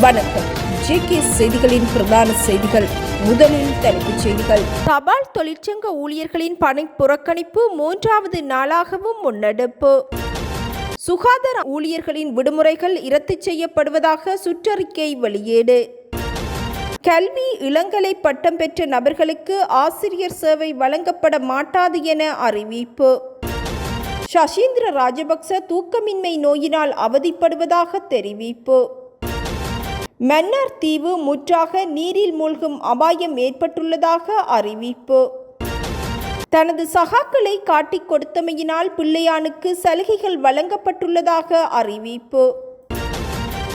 வணக்கம். ஜேகே செய்திகளின் பிரதான செய்திகள். முதலில் தலைப்புச் செய்திகள். தபால் தொழிற்சங்க ஊழியர்களின் பணி புறக்கணிப்பு மூன்றாவது நாளாகவும் முன்னெடுப்பு. சுகாதார ஊழியர்களின் விடுமுறைகள் இரத்து செய்யப்படுவதாக சுற்றறிக்கை வெளியீடு. கல்வி இளங்கலை பட்டம் பெற்ற நபர்களுக்கு ஆசிரியர் சேவை வழங்கப்பட மாட்டாது என அறிவிப்பு. சசீந்திர ராஜபக்ச தூக்கமின்மை நோயினால் அவதிப்படுவதாக தெரிவிப்பு. மன்னார் தீவு முற்றாக நீரில் மூழ்கும் அபாயம் ஏற்பட்டுள்ளதாக அறிவிப்பு. தனது சகாக்களை காட்டிக் கொடுத்தமையினால் பிள்ளையானுக்கு சலுகைகள் வழங்கப்பட்டுள்ளதாக அறிவிப்பு.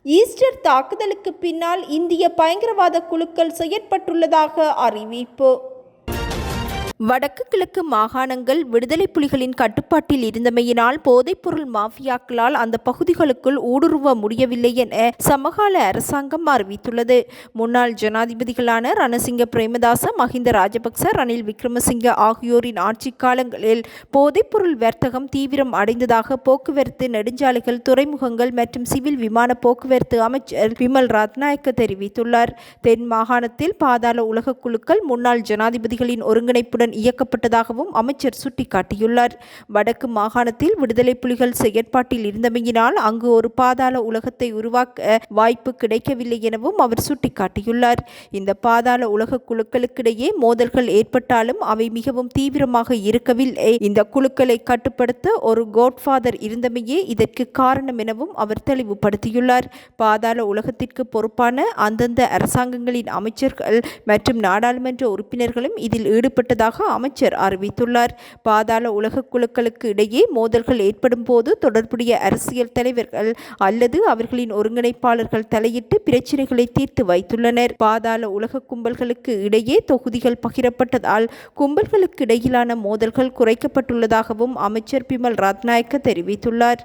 ஈஸ்டர் தாக்குதலுக்கு பின்னால் இந்திய பயங்கரவாத குழுக்கள் செயற்பட்டுள்ளதாக அறிவிப்பு. வடக்கு கிழக்கு மாகாணங்கள் விடுதலை புலிகளின் கட்டுப்பாட்டில் இருந்தமையினால் போதைப்பொருள் மாஃபியாக்களால் அந்த பகுதிகளுக்குள் ஊடுருவ முடியவில்லை என சமகால அரசாங்கம் அறிவித்துள்ளது. முன்னாள் ஜனாதிபதிகளான ரணசிங்க பிரேமதாச மஹிந்த ராஜபக்ச ரணில் விக்ரமசிங்க ஆகியோரின் ஆட்சி காலங்களில் போதைப்பொருள் வர்த்தகம் தீவிரம் அடைந்ததாக போக்குவரத்து நெடுஞ்சாலைகள் துறைமுகங்கள் மற்றும் சிவில் விமான போக்குவரத்து அமைச்சர் விமல் ரத்நாயக்க தெரிவித்துள்ளார். தென் மாகாணத்தில் பாதாள உலக குழுக்கள் முன்னாள் ஜனாதிபதிகளின் ஒருங்கிணைப்புடன் இயக்கப்பட்டதாகவும் அமைச்சர் சுட்டிக்காட்டியுள்ளார். வடக்கு மாகாணத்தில் விடுதலை புலிகள் செயற்பாட்டில் இருந்தமையினால் அங்கு ஒரு பாதாள உலகத்தை உருவாக்க வாய்ப்பு கிடைக்கவில்லை எனவும் அவர் சுட்டிக்காட்டியுள்ளார். இந்த பாதாள உலக குழுக்களுக்கிடையே மோதல்கள் ஏற்பட்டாலும் அவை மிகவும் தீவிரமாக இருக்கவில்லை. இந்த குழுக்களை கட்டுப்படுத்த ஒரு கோட்ஃபாதர் இருந்தமையே இதற்கு காரணம் எனவும் அவர் தெளிவுபடுத்தியுள்ளார். பாதாள உலகத்திற்கு பொறுப்பான அந்தந்த அரசாங்கங்களின் அமைச்சர்கள் மற்றும் நாடாளுமன்ற உறுப்பினர்களும் இதில் ஈடுபட்டதாக அமைச்சர் அறிவித்துள்ளார். பாதாள உலக குழுக்களுக்கு இடையே மோதல்கள் ஏற்படும் போது தொடர்புடைய அரசியல் தலைவர்கள் அல்லது அவர்களின் ஒருங்கிணைப்பாளர்கள் தலையிட்டு பிரச்சினைகளை தீர்த்து வைத்துள்ளனர். பாதாள உலக கும்பல்களுக்கு இடையே தொகுதிகள் பகிரப்பட்டதால் கும்பல்களுக்கு இடையிலான மோதல்கள் குறைக்கப்பட்டுள்ளதாகவும் அமைச்சர் பிமல் ரத்நாயக்க தெரிவித்துள்ளார்.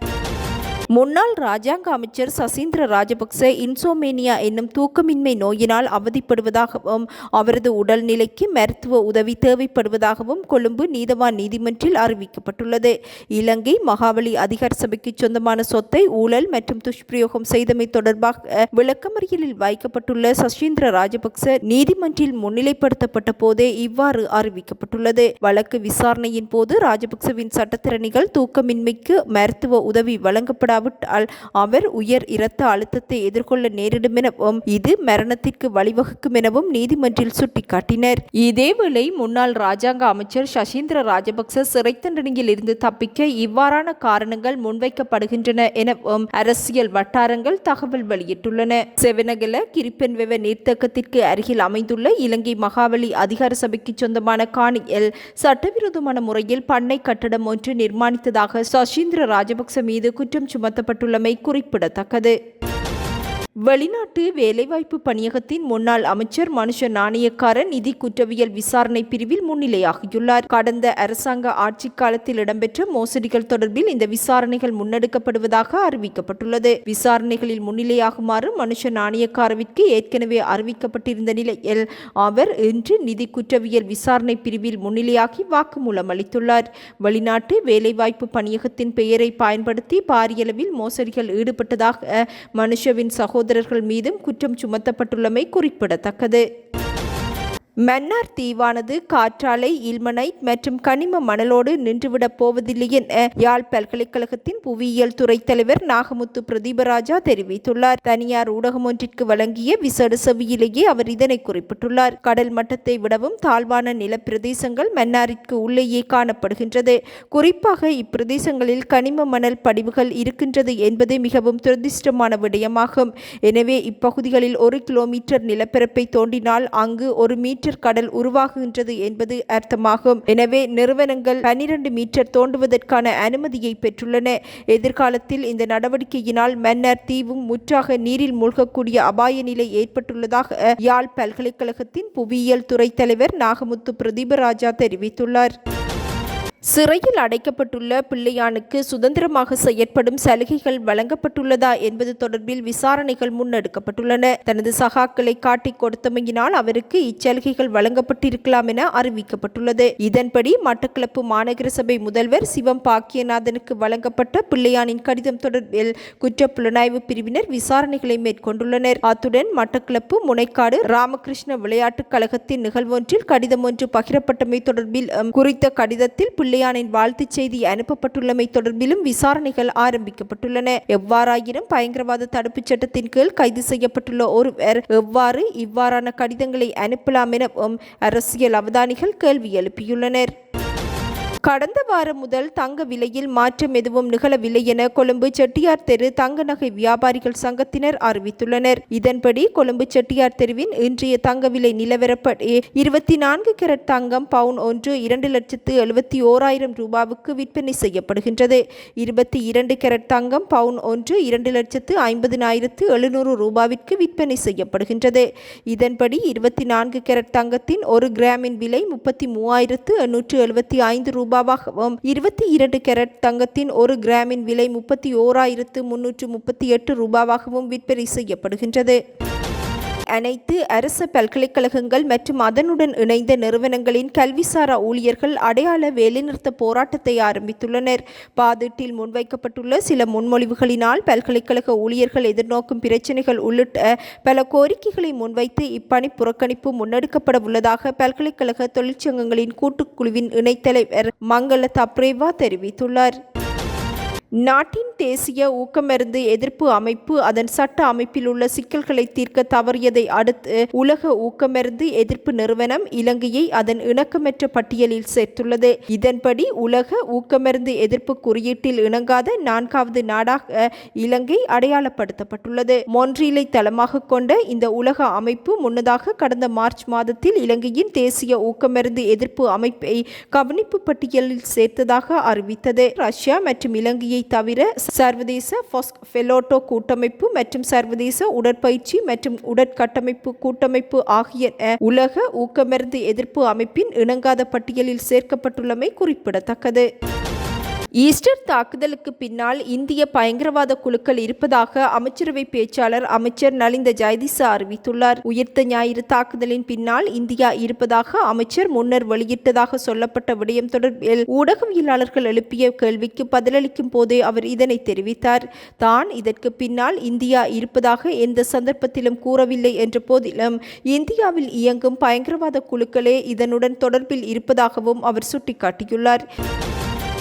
முன்னாள் ராஜாங்க அமைச்சர் சசீந்திர ராஜபக்ச இன்சோமேனியா என்னும் தூக்கமின்மை நோயினால் அவதிப்படுவதாகவும் அவரது உடல்நிலைக்கு மருத்துவ உதவி தேவைப்படுவதாகவும் கொழும்பு நீதவான் நீதிமன்றில் அறிவிக்கப்பட்டுள்ளது. இலங்கை மகாவலி அதிகார சபைக்கு சொந்தமான சொத்தை ஊழல் மற்றும் துஷ்பிரயோகம் செய்தமை தொடர்பாக விளக்கமறியலில் வைக்கப்பட்டுள்ள சசீந்திர ராஜபக்ச நீதிமன்றில் முன்னிலைப்படுத்தப்பட்ட போதே இவ்வாறு அறிவிக்கப்பட்டுள்ளது. வழக்கு விசாரணையின் போது ராஜபக்சவின் சட்டத்திறனிகள் தூக்கமின்மைக்கு மருத்துவ உதவி வழங்கப்பட இல்லாவிட்டால் அவர் உயர் இரத்த அழுத்தத்தை எதிர்கொள்ள நேரிடும் எனவும் இது மரணத்திற்கு வழிவகுக்கும் எனவும் நீதிமன்றில் சுட்டிக்காட்டினர். இதேவேளை முன்னாள் ராஜாங்க அமைச்சர் சசீந்திர ராஜபக்ச சிறை தண்டனையில் இருந்து தப்பிக்க இவ்வாறான காரணங்கள் முன்வைக்கப்படுகின்றன எனவும் அரசியல் வட்டாரங்கள் தகவல் வெளியிட்டுள்ளன. செவனகல கிரிப்பன்வெவ நீர்த்தக்கத்திற்கு அருகில் அமைந்துள்ள இலங்கை மகாவலி அதிகார சபைக்கு சொந்தமான காணியில் சட்டவிரோதமான முறையில் பண்ணை கட்டடம் ஒன்று நிர்மாணித்ததாக சசீந்திர ராஜபக்ச மீது குற்றம் சுமத்தப்பட்டுள்ளமை குறிப்பிடத்தக்கது. வெளிநாட்டு வேலைவாய்ப்பு பணியகத்தின் முன்னாள் அமைச்சர் மனுஷ நாணயக்கார நிதி குற்றவியல் விசாரணை பிரிவில் முன்னிலையாகியுள்ளார். கடந்த அரசாங்க ஆட்சி காலத்தில் இடம்பெற்ற மோசடிகள் தொடர்பில் இந்த விசாரணைகள் முன்னெடுக்கப்படுவதாக அறிவிக்கப்பட்டுள்ளது. விசாரணைகளில் முன்னிலையாகுமாறு மனுஷ நாணயக்காரவிற்கு ஏற்கனவே அறிவிக்கப்பட்டிருந்த நிலையில் அவர் இன்று நிதி குற்றவியல் விசாரணை பிரிவில் முன்னிலையாகி வாக்குமூலம் அளித்துள்ளார். வெளிநாட்டு வேலைவாய்ப்பு பணியகத்தின் பெயரை பயன்படுத்தி பாரியளவில் மோசடிகள் ஈடுபட்டதாக மனுஷவின் சகோதர சகோதரர்கள் மீதும் குற்றம் சுமத்தப்பட்டுள்ளமை குறிப்பிடத்தக்கது. மன்னார் தீவானது காற்றாலை இல்மனைட் மற்றும் கனிம மணலோடு நின்றுவிடப் போவதில்லை என யாழ் பல்கலைக்கழகத்தின் புவியியல் துறை தலைவர் நாகமுத்து பிரதீபராஜா தெரிவித்துள்ளார். தனியார் ஊடகம் ஒன்றிற்கு வழங்கிய விசேட செவியிலேயே அவர் இதனை குறிப்பிட்டுள்ளார். கடல் மட்டத்தை விடவும் தாழ்வான நிலப்பிரதேசங்கள் மன்னாரிற்கு உள்ளேயே காணப்படுகின்றது. குறிப்பாக இப்பிரதேசங்களில் கனிம மணல் படிவுகள் இருக்கின்றது என்பது மிகவும் துரதிர்ஷ்டமான விடயமாகும். எனவே இப்பகுதிகளில் ஒரு கிலோமீட்டர் நிலப்பரப்பை தோண்டினால் அங்கு ஒரு மீட்டர் மீட்டர் கடல் உருவாகுகின்றது என்பது அர்த்தமாகும். எனவே நிறுவனங்கள் பனிரெண்டு மீட்டர் தோண்டுவதற்கான அனுமதியை பெற்றுள்ளன. எதிர்காலத்தில் இந்த நடவடிக்கையினால் மன்னர் தீவும் முற்றாக நீரில் மூழ்கக்கூடிய அபாய நிலை ஏற்பட்டுள்ளதாக யாழ் பல்கலைக்கழகத்தின் புவியியல் துறை தலைவர் நாகமுத்து பிரதீபராஜா தெரிவித்துள்ளார். சிறையில் அடைக்கப்பட்டுள்ள பிள்ளையானுக்கு சுதந்திரமாக செயற்படும் சலுகைகள் வழங்கப்பட்டுள்ளதா என்பது தொடர்பில் விசாரணைகள் முன்னெடுக்கப்பட்டுள்ளன. தனது சகாக்களை காட்டிக் கொடுத்தமையினால் அவருக்கு இச்சலுகைகள் வழங்கப்பட்டிருக்கலாம் என அறிவிக்கப்பட்டுள்ளது. இதன்படி மட்டக்களப்பு மாநகர சபை முதல்வர் சிவம் பாக்கியநாதனுக்கு வழங்கப்பட்ட பிள்ளையானின் கடிதம் தொடர்பில் குற்ற புலனாய்வு பிரிவினர் விசாரணைகளை மேற்கொண்டுள்ளனர். அத்துடன் மட்டக்களப்பு முனைக்காடு ராமகிருஷ்ண விளையாட்டுக் கழகத்தின் நிகழ்வொன்றில் கடிதம் ஒன்று பகிரப்பட்டமை தொடர்பில் குறித்த கடிதத்தில் பிள்ளையானின் வாழ்த்துச் செய்தி அனுப்பப்பட்டுள்ளமை தொடர்பிலும் விசாரணைகள் ஆரம்பிக்கப்பட்டுள்ளன. எவ்வாறாயினும் பயங்கரவாத தடுப்புச் சட்டத்தின் கீழ் கைது செய்யப்பட்டுள்ள ஒருவர் எவ்வாறு இவ்வாறான கடிதங்களை அனுப்பலாம் எனவும் அரசியல் அவதானிகள் கேள்வி எழுப்பியுள்ளனர். கடந்த வாரம் முதல் தங்க விலையில் மாற்றம் எதுவும் நிகழவில்லை என கொழும்பு செட்டியார் தெரு தங்க நகை வியாபாரிகள் சங்கத்தினர் அறிவித்துள்ளனர். இதன்படி கொழும்பு செட்டியார் தெருவின் இன்றைய தங்க விலை நிலவரப்படி இருபத்தி நான்கு கேரட் தங்கம் பவுன் ஒன்று இரண்டு லட்சத்து எழுபத்தி ஓராயிரம் ரூபாவுக்கு விற்பனை செய்யப்படுகின்றது. இருபத்தி இரண்டு கேரட் தங்கம் பவுன் ஒன்று இரண்டு லட்சத்து ஐம்பதினாயிரத்து எழுநூறு ரூபாவிற்கு விற்பனை செய்யப்படுகின்றது. இதன்படி இருபத்தி நான்கு கேரட் தங்கத்தின் ஒரு கிராமின் விலை முப்பத்தி மூவாயிரத்து எண்ணூற்று எழுபத்தி ஐந்து ரூபாய் ரூபாவாகவும் இருபத்தி இரண்டு கேரட் தங்கத்தின் ஒரு கிராமின் விலை முப்பத்தி ஓராயிரத்து முன்னூற்று முப்பத்தி எட்டு ரூபாவாகவும் விற்பனை செய்யப்படுகின்றது. அனைத்து அரசு பல்கலைக்கழகங்கள் மற்றும் அதனுடன் இணைந்த நிறுவனங்களின் கல்விசாரா ஊழியர்கள் அடையாள வேலைநிறுத்த போராட்டத்தை ஆரம்பித்துள்ளனர். பாதீட்டில் முன்வைக்கப்பட்டுள்ள சில முன்மொழிவுகளினால் பல்கலைக்கழக ஊழியர்கள் எதிர்நோக்கும் பிரச்சினைகள் உள்ளிட்ட பல கோரிக்கைகளை முன்வைத்து இப்பணி புறக்கணிப்பு முன்னெடுக்கப்பட உள்ளதாக பல்கலைக்கழக தொழிற்சங்கங்களின் கூட்டுக்குழுவின் இணைத்தலைவர் மங்கள தப்ரேவா தெரிவித்துள்ளார். நாட்டின் தேசிய ஊக்கமருந்து எதிர்ப்பு அமைப்பு அதன் சட்ட அமைப்பில் உள்ள சிக்கல்களை தீர்க்க தவறியதை அடுத்து உலக ஊக்கமருந்து எதிர்ப்பு நிறுவனம் இலங்கையை அதன் இணக்கமற்ற பட்டியலில் சேர்த்துள்ளது. இதன்படி உலக ஊக்கமருந்து எதிர்ப்பு குறியீட்டில் இணங்காத நான்காவது நாடாக இலங்கை அடையாளப்படுத்தப்பட்டுள்ளது. மொன்றிலை தளமாக கொண்ட இந்த உலக அமைப்பு முன்னதாக கடந்த மார்ச் மாதத்தில் இலங்கையின் தேசிய ஊக்கமருந்து எதிர்ப்பு அமைப்பை கவனிப்பு பட்டியலில் சேர்த்ததாக அறிவித்தது. ரஷ்யா மற்றும் இலங்கையை தவிர சர்வதேச ஃபொஸ்க் ஃபெலோட்டோ கூட்டமைப்பு மற்றும் சர்வதேச உடற்பயிற்சி மற்றும் உடற்கட்டமைப்பு கூட்டமைப்பு ஆகிய உலக ஊக்கமருந்து எதிர்ப்பு அமைப்பின் இணங்காத பட்டியலில் சேர்க்கப்பட்டுள்ளமை குறிப்பிடத்தக்கது. ஈஸ்டர் தாக்குதலுக்கு பின்னால் இந்திய பயங்கரவாத குழுக்கள் இருப்பதாக அமைச்சரவை பேச்சாளர் அமைச்சர் நலிந்த ஜெயதிசா அறிவித்துள்ளார். உயிர்த்த ஞாயிறு தாக்குதலின் பின்னால் இந்தியா இருப்பதாக அமைச்சர் முன்னர் வெளியிட்டதாக சொல்லப்பட்ட விடயம் தொடர்பில் ஊடகவியலாளர்கள் எழுப்பிய கேள்விக்கு பதிலளிக்கும் போதே அவர் இதனை தெரிவித்தார். தான் இதற்கு பின்னால் இந்தியா இருப்பதாக எந்த சந்தர்ப்பத்திலும் கூறவில்லை என்ற போதிலும் இந்தியாவில் இயங்கும் பயங்கரவாத குழுக்களே இதனுடன் தொடர்பில் இருப்பதாகவும் அவர் சுட்டிக்காட்டியுள்ளார்.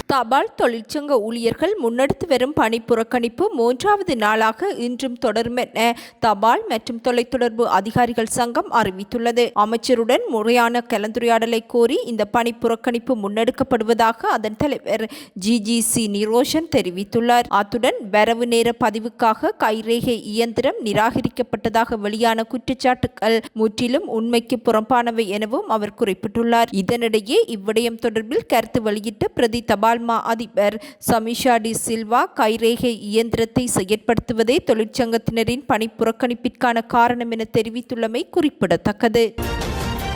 தபால் தொழிற்சங்க ஊழியர்கள் முன்னெடுத்து வரும் பணி புறக்கணிப்பு மூன்றாவது நாளாக இன்றும் தொடரும் என தபால் மற்றும் தொலைத்தொடர்பு அதிகாரிகள் சங்கம் அறிவித்துள்ளது. அமைச்சருடன் முறையான கலந்துரையாடலை கோரி இந்த பணி புறக்கணிப்பு முன்னெடுக்கப்படுவதாக அதன் தலைவர் ஜி. ஜி. சி. நிரோஷன் தெரிவித்துள்ளார். அத்துடன் வரவு நேர பதிவுக்காக கைரேகை இயந்திரம் நிராகரிக்கப்பட்டதாக வெளியான குற்றச்சாட்டுகள் முற்றிலும் உண்மைக்கு புறம்பானவை எனவும் அவர் குறிப்பிட்டுள்ளார். இதனிடையே இவ்விடயம் தொடர்பில் கருத்து வெளியிட்ட பிரதி தபால் மா அதிபர் சமிஷா டி சில்வா கைரேகை இயந்திரத்தை செயற்படுத்துவதே தொழிற்சங்கத்தினரின் பணி புறக்கணிப்பிற்கான காரணம் என தெரிவித்துள்ளமை குறிப்பிடத்தக்கது.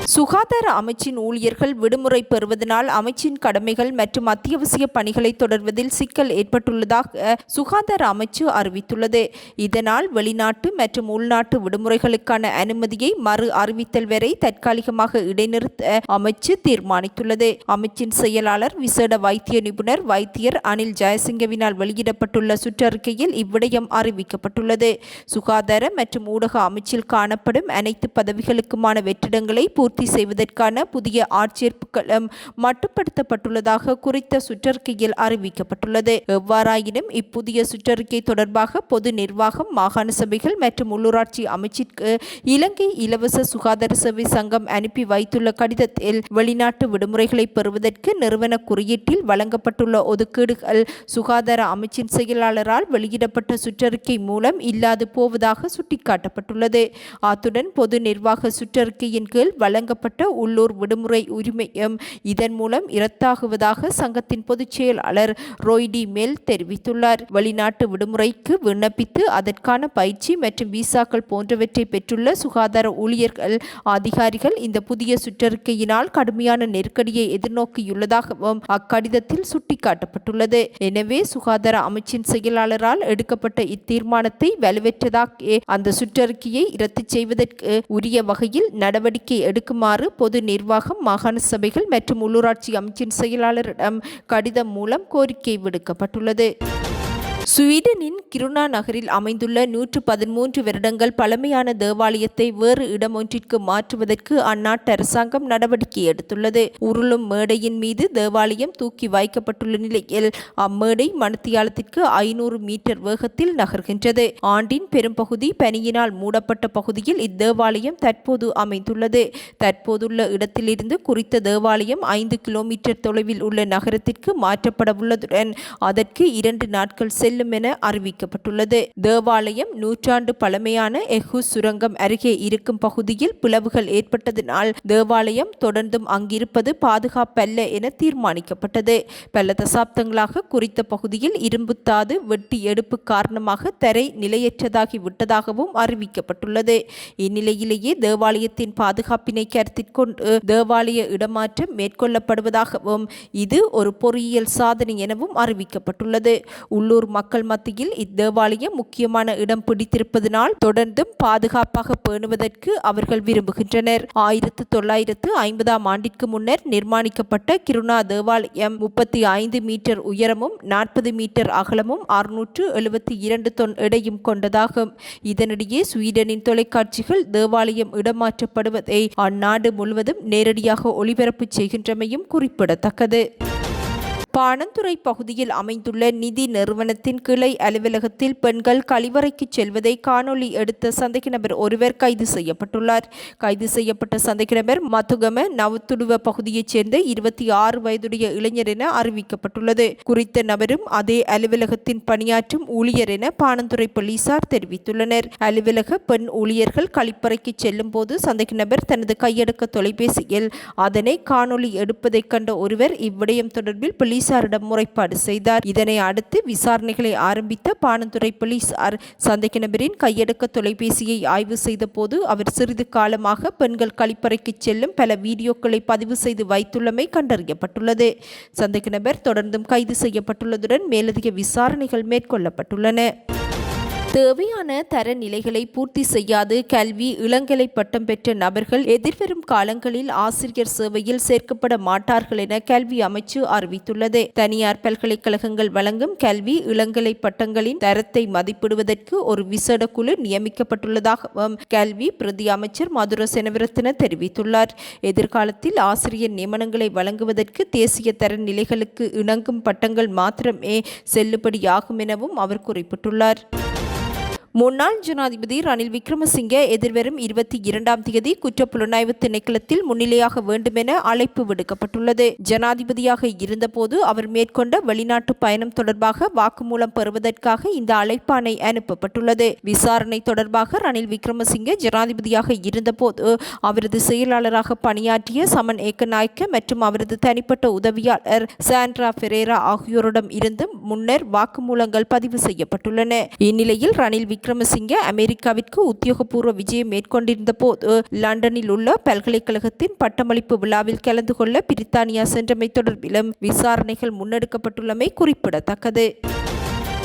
சுகாதார அமைச்சின் ஊழியர்கள் விடுமுறை பெறுவதனால் அமைச்சின் கடமைகள் மற்றும் அத்தியாவசிய பணிகளை தொடர்வதில் சிக்கல் ஏற்பட்டுள்ளதாக சுகாதார அமைச்சு அறிவித்துள்ளது. இதனால் வெளிநாட்டு மற்றும் உள்நாட்டு விடுமுறைகளுக்கான அனுமதியை மறு அறிவித்தல் வரை தற்காலிகமாக இடைநிறுத்த அமைச்சு தீர்மானித்துள்ளது. அமைச்சின் செயலாளர் விசேட வைத்திய நிபுணர் வைத்தியர் அனில் ஜெயசிங்கவினால் வெளியிடப்பட்டுள்ள சுற்றறிக்கையில் இவ்விடயம் அறிவிக்கப்பட்டுள்ளது. சுகாதார மற்றும் ஊடக அமைச்சில் காணப்படும் அனைத்து பதவிகளுக்குமான வெற்றிடங்களை பூர்த்தி செய்வதற்கான புதிய ஆட்சேர்ப்புகளும் மட்டுப்படுத்தப்பட்டுள்ளதாக குறித்த சுற்றறிக்கையில் அறிவிக்கப்பட்டுள்ளது. எவ்வாறாயினும் இப்புதிய சுற்றறிக்கை தொடர்பாக பொது நிர்வாகம் மாகாண சபைகள் மற்றும் உள்ளூராட்சி அமைச்சிற்கு இலங்கை இலவச சுகாதார சேவை சங்கம் அனுப்பி வைத்துள்ள கடிதத்தில் வெளிநாட்டு விடுமுறைகளை பெறுவதற்கு நிறுவன குறியீட்டில் வழங்கப்பட்டுள்ள ஒதுக்கீடுகள் சுகாதார அமைச்சின் செயலாளரால் வெளியிடப்பட்ட சுற்றறிக்கை மூலம் இல்லாது போவதாக சுட்டிக்காட்டப்பட்டுள்ளது. அத்துடன் பொது நிர்வாக சுற்றறிக்கையின் கீழ் வழங்க வழங்கப்பட்ட உள்ளூர் விடுமுறை உரிமையும் இதன் மூலம் இரத்தாகுவதாக சங்கத்தின் பொதுச் செயலாளர் ரோய்டி மேல் தெரிவித்துள்ளார். வெளிநாட்டு விடுமுறைக்கு விண்ணப்பித்து அதற்கான பயிற்சி மற்றும் விசாக்கள் போன்றவற்றை பெற்றுள்ள சுகாதார ஊழியர்கள் அதிகாரிகள் இந்த புதிய சுற்றறிக்கையினால் கடுமையான நெருக்கடியை எதிர்நோக்கியுள்ளதாகவும் அக்கடிதத்தில் சுட்டிக்காட்டப்பட்டுள்ளது. எனவே சுகாதார அமைச்சின் செயலாளரால் எடுக்கப்பட்ட இத்தீர்மானத்தை வலுவற்றதாக அந்த சுற்றறிக்கையை இரத்து செய்வதற்கு உரிய வகையில் நடவடிக்கை எடுக்க எடுக்குமாறு பொது நிர்வாகம் மாகாண சபைகள் மற்றும் உள்ளூராட்சி அமைச்சின் செயலாளரிடம் கடிதம் மூலம் கோரிக்கை விடுக்கப்பட்டுள்ளது. ஸ்வீடனின் கிருணா நகரில் அமைந்துள்ள நூற்று பதிமூன்று வருடங்கள் பழமையான தேவாலயத்தை வேறு இடமொன்றிற்கு மாற்றுவதற்கு அந்நாட்டு அரசாங்கம் நடவடிக்கை எடுத்துள்ளது. உருளும் மேடையின் மீது தேவாலயம் தூக்கி வைக்கப்பட்டுள்ள நிலையில் அம்மேடை மணத்தியாலத்திற்கு ஐநூறு மீட்டர் வேகத்தில் நகர்கின்றது. ஆண்டின் பெரும்பகுதி பனியினால் மூடப்பட்ட பகுதியில் இத்தேவாலயம் தற்போது அமைந்துள்ளது. தற்போதுள்ள இடத்திலிருந்து குறித்த தேவாலயம் ஐந்து கிலோமீட்டர் தொலைவில் உள்ள நகரத்திற்கு மாற்றப்படவுள்ளதுடன் அதற்கு இரண்டு நாட்கள் செல்லும் என அறிவிக்கப்பட்டுள்ளது. தேவாலயம் நூற்றாண்டு பழமையான எஹு சுரங்கம் அருகே இருக்கும் பகுதியில் பிளவுகள் ஏற்பட்டதினால் தேவாலயம் தொடர்ந்தும் அங்கிருப்பது பாதுகாப்பல்ல என தீர்மானிக்கப்பட்டது. பல தசாப்தங்களாக குறித்த பகுதியில் இரும்புத்தாது வெட்டி எடுப்பு காரணமாக தரை நிலையற்றதாகி விட்டதாகவும் அறிவிக்கப்பட்டுள்ளது. இந்நிலையிலேயே தேவாலயத்தின் பாதுகாப்பினை கருத்தில் கொண்டு தேவாலய இடமாற்றம் மேற்கொள்ளப்படுவதாகவும் இது ஒரு பொறியியல் சாதனை எனவும் அறிவிக்கப்பட்டுள்ளது. உள்ளூர் மக்கள் மத்தியில் இத்தேவாலயம் முக்கியமான இடம் பிடித்திருப்பதனால் தொடர்ந்தும் பாதுகாப்பாக பேணுவதற்கு அவர்கள் விரும்புகின்றனர். ஆயிரத்து தொள்ளாயிரத்து ஐம்பதாம் ஆண்டிற்கு முன்னர் நிர்மாணிக்கப்பட்ட கிருணா தேவாலயம் முப்பத்தி ஐந்து மீட்டர் உயரமும் நாற்பது மீட்டர் அகலமும் அறுநூற்று எழுபத்தி இரண்டு தொன் எடையும் கொண்டதாகும். இதனிடையே ஸ்வீடனின் தொலைக்காட்சிகள் தேவாலயம் இடமாற்றப்படுவதை அந்நாடு முழுவதும் நேரடியாக ஒளிபரப்பு செய்கின்றமையும் குறிப்பிடத்தக்கது. பாணந்துறை பகுதியில் அமைந்துள்ள நிதி நிறுவனத்தின் கிளை அலுவலகத்தில் பெண்கள் கழிவறைக்கு செல்வதை காணொளி எடுத்த சந்தேக நபர் ஒருவர் கைது செய்யப்பட்டுள்ளார். கைது செய்யப்பட்ட சந்தேக நபர் மதுகம நவத்துடுவ பகுதியைச் சேர்ந்த இருபத்தி ஆறு வயதுடைய இளைஞர் என அறிவிக்கப்பட்டுள்ளது. குறித்த நபரும் அதே அலுவலகத்தின் பணியாற்றும் ஊழியர் என பாணந்துறை போலீசார் தெரிவித்துள்ளனர். அலுவலக பெண் ஊழியர்கள் கழிப்பறைக்கு செல்லும் போது சந்தேக நபர் தனது கையடக்க தொலைபேசியில் அதனை காணொளி எடுப்பதைக் கண்ட ஒருவர் இவ்விடயம் தொடர்பில் போலீஸ் போலீசாரிடம் முறைப்பாடு செய்தார். இதனை அடுத்து விசாரணைகளை ஆரம்பித்த பானந்துறை போலீசார் சந்தேக நபரின் கையடக்க தொலைபேசியை ஆய்வு செய்த போது அவர் சிறிது காலமாக பெண்கள் கழிப்பறைக்கு செல்லும் பல வீடியோக்களை பதிவு செய்து வைத்துள்ளமை கண்டறியப்பட்டுள்ளது. சந்தேக நபர் தொடர்ந்தும் கைது செய்யப்பட்டுள்ளதுடன் மேலதிக விசாரணைகள் மேற்கொள்ளப்பட்டுள்ளன. தேவையான தரநிலைகளை பூர்த்தி செய்யாது. கல்வி இளங்கலை பட்டம் பெற்ற நபர்கள் எதிர்வரும் காலங்களில் ஆசிரியர் சேவையில் சேர்க்கப்பட மாட்டார்கள் என கல்வி அமைச்சு அறிவித்துள்ளது. தனியார் பல்கலைக்கழகங்கள் வழங்கும் கல்வி இளங்கலை பட்டங்களின் தரத்தை மதிப்பிடுவதற்கு ஒரு விசேட குழு நியமிக்கப்பட்டுள்ளதாகவும் கல்வி பிரதி அமைச்சர் மதுர செனவிரத்தின தெரிவித்துள்ளார். எதிர்காலத்தில் ஆசிரியர் நியமனங்களை வழங்குவதற்கு தேசிய தரநிலைகளுக்கு இணங்கும் பட்டங்கள் மாத்திரமே செல்லுபடியாகும் எனவும் அவர் குறிப்பிட்டுள்ளார். முன்னாள் ஜனாதிபதி ரணில் விக்ரமசிங்கே எதிர்வரும் இருபத்தி இரண்டாம் தேதி குற்றப்புலனாய்வு திணைக்களத்தில் முன்னிலையாக வேண்டுமென அழைப்பு விடுக்கப்பட்டுள்ளது. ஜனாதிபதியாக இருந்தபோது அவர் மேற்கொண்ட வெளிநாட்டு பயணம் தொடர்பாக வாக்குமூலம் பெறுவதற்காக இந்த அழைப்பாணை அனுப்பப்பட்டுள்ளது. விசாரணை தொடர்பாக ரணில் விக்ரமசிங்கே ஜனாதிபதியாக இருந்தபோது அவரது செயலாளராக பணியாற்றிய சமன் ஏக்கநாயக்க மற்றும் அவரது தனிப்பட்ட உதவியாளர் சாண்ட்ரா பெரேரா ஆகியோரிடம் இருந்து முன்னர் வாக்குமூலங்கள் பதிவு செய்யப்பட்டுள்ளன. இந்நிலையில் ரணில் விக்ரமசிங்கே அமெரிக்காவிற்கு உத்தியோகபூர்வ விஜயம் மேற்கொண்டிருந்த போது லண்டனில் உள்ள பல்கலைக்கழகத்தின் பட்டமளிப்பு விழாவில் கலந்து கொள்ள பிரித்தானியா சென்றமை தொடர்பிலும் விசாரணைகள் முன்னெடுக்கப்பட்டுள்ளமை குறிப்பிடத்தக்கது.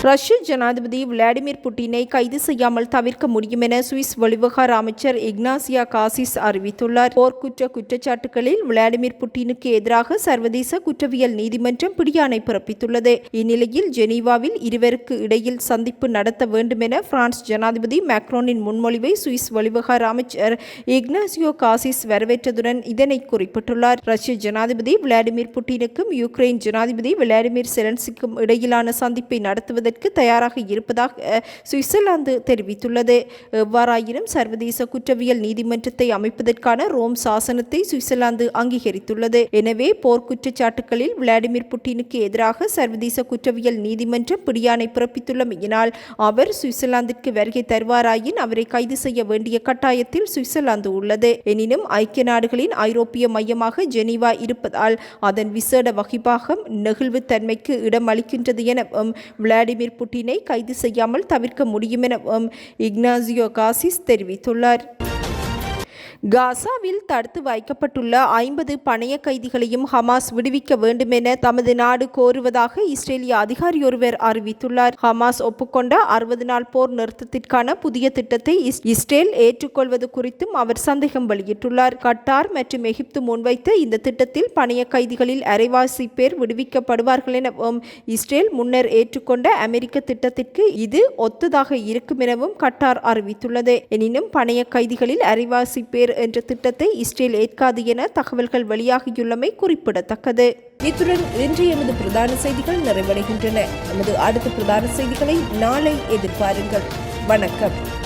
ரஷ்ய ஜனாதிபதி விளாடிமிர் புட்டினை கைது செய்யாமல் தவிர்க்க முடியும் என சுவிஸ் வெளிவகார அமைச்சர் இக்னாசியா காசிஸ் அறிவித்துள்ளார். போர்க்குற்ற குற்றச்சாட்டுகளில் விளாடிமிர் புட்டினுக்கு எதிராக சர்வதேச குற்றவியல் நீதிமன்றம் பிடியாணை பிறப்பித்துள்ளது. இந்நிலையில் ஜெனீவாவில் இருவருக்கு இடையில் சந்திப்பு நடத்த வேண்டும் என பிரான்ஸ் ஜனாதிபதி மேக்ரோனின் முன்மொழிவை சுவிஸ் வெளிவகார அமைச்சர் இக்னாசியோ காசிஸ் வரவேற்றதுடன் இதனை குறிப்பிட்டுள்ளார். ரஷ்ய ஜனாதிபதி விளாடிமிர் புட்டினுக்கும் யுக்ரைன் ஜனாதிபதி விளாடிமிர் செலன்சிக்கும் இடையிலான சந்திப்பை நடத்துவதற்கு வழங்குவதற்கு தயாராக இருப்பதாக சுவிட்சர்லாந்து தெரிவித்துள்ளது. எவ்வாறாயினும் சர்வதேச குற்றவியல் நீதிமன்றத்தை அமைப்பதற்கான ரோம் சாசனத்தை சுவிட்சர்லாந்து அங்கீகரித்துள்ளது. எனவே போர் குற்றச்சாட்டுகளில் விளாடிமிர் புட்டினுக்கு எதிராக சர்வதேச குற்றவியல் நீதிமன்றம் பிடியானை பிறப்பித்துள்ளமையினால் அவர் சுவிட்சர்லாந்திற்கு வருகை தருவாராயின் அவரை கைது செய்ய வேண்டிய கட்டாயத்தில் சுவிட்சர்லாந்து உள்ளது. எனினும் ஐக்கிய நாடுகளின் ஐரோப்பிய மையமாக ஜெனீவா இருப்பதால் அதன் விசேட வகிபாகம் நெகிழ்வுத்தன்மைக்கு இடம் அளிக்கின்றது எனவும் விளாடிமிர் புட்டினை கைது செய்யாமல் தவிர்க்க முடியும் எனவும் இக்னாசியோ காசிஸ் தெரிவித்துள்ளார். காசாவில் தடுத்து வைக்கப்பட்டுள்ள ஐம்பது பணைய கைதிகளையும் ஹமாஸ் விடுவிக்க வேண்டுமென தமது நாடு கோருவதாக இஸ்ரேலிய அதிகாரியொருவர் அறிவித்துள்ளார். ஹமாஸ் ஒப்புக்கொண்ட அறுபது நாள் போர் நிறுத்தத்திற்கான புதிய திட்டத்தை இஸ்- இஸ்ரேல் ஏற்றுக்கொள்வது குறித்தும் அவர் சந்தேகம் வெளியிட்டுள்ளார். கட்டார் மற்றும் எகிப்து முன்வைத்த இந்த திட்டத்தில் பணைய கைதிகளில் அரைவாசி பேர் விடுவிக்கப்படுவார்கள் எனவும் இஸ்ரேல் முன்னர் ஏற்றுக்கொண்ட அமெரிக்க திட்டத்திற்கு இது ஒத்ததாக இருக்கும் எனவும் கட்டார் அறிவித்துள்ளது. எனினும் பணைய கைதிகளில் அரைவாசி பேர் என்ற திட்டத்தை இஸ்ரேல் ஏற்காது என தகவல்கள் வெளியாகியுள்ளமை குறிப்பிடத்தக்கது. இத்துடன் இன்று எமது பிரதான செய்திகள் நிறைவடைகின்றன. எமது அடுத்த பிரதான செய்திகளை நாளை எதிர்பாருங்கள். வணக்கம்.